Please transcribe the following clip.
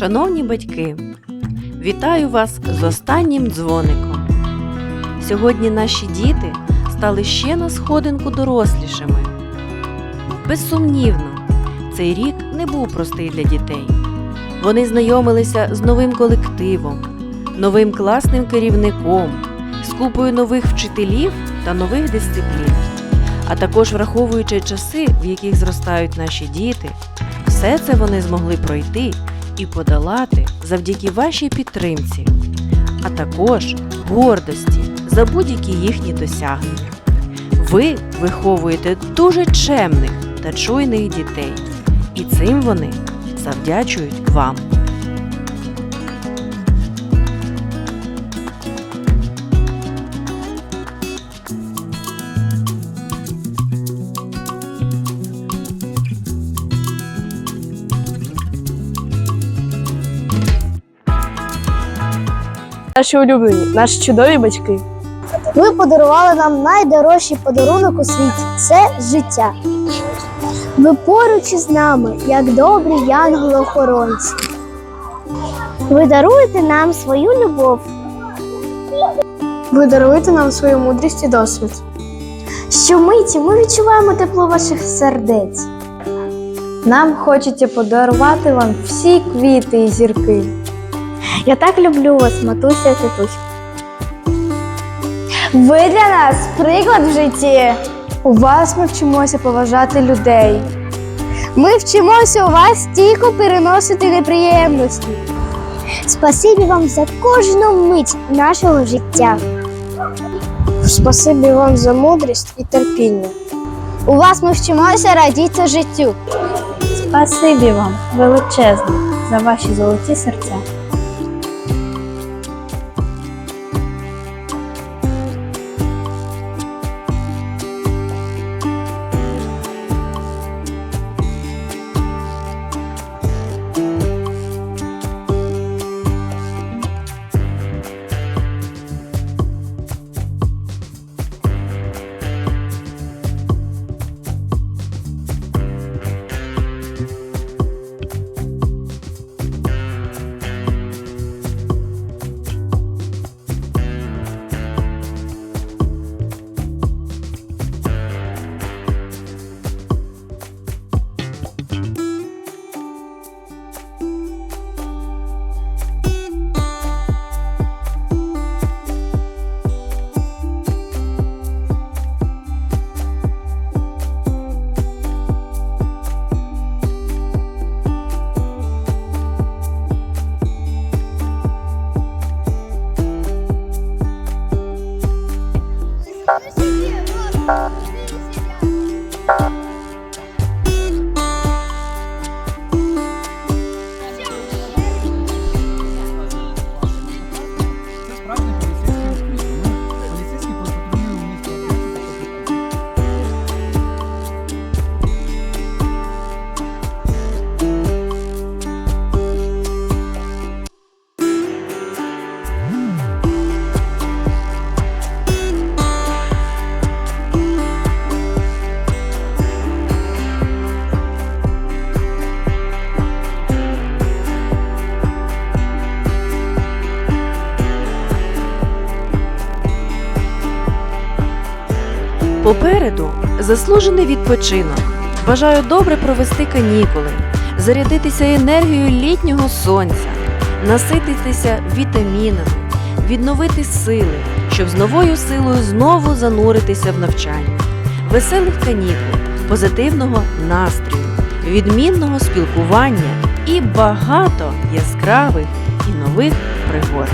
Шановні батьки, вітаю вас з останнім дзвоником. Сьогодні наші діти стали ще на сходинку дорослішими. Безсумнівно, цей рік не був простий для дітей. Вони знайомилися з новим колективом, новим класним керівником, з купою нових вчителів та нових дисциплін. А також враховуючи часи, в яких зростають наші діти, все це вони змогли пройти і подолати завдяки вашій підтримці, а також гордості за будь-які їхні досягнення. Ви виховуєте дуже чемних та чуйних дітей, і цим вони завдячують вам. Наші улюблені, наші чудові батьки. Ви подарували нам найдорожчий подарунок у світі це життя. Ви поруч із нами, як добрі янголи-охоронці. Ви даруєте нам свою любов. Ви даруєте нам свою мудрість і досвід. Щомиті ми відчуваємо тепло ваших сердець. Нам хочеться подарувати вам всі квіти і зірки. Я так люблю вас, матуся і татусь. Ви для нас приклад в житті. У вас ми вчимося поважати людей. Ми вчимося у вас стійко переносити неприємності. Спасибі вам за кожну мить нашого життя. Спасибі вам за мудрість і терпіння. У вас ми вчимося радіти життю. Спасибі вам величезне за ваші золоті серця. Попереду заслужений відпочинок. Бажаю добре провести канікули, зарядитися енергією літнього сонця, насититися вітамінами, відновити сили, щоб з новою силою знову зануритися в навчання, веселих канікул, позитивного настрою, відмінного спілкування і багато яскравих і нових пригод.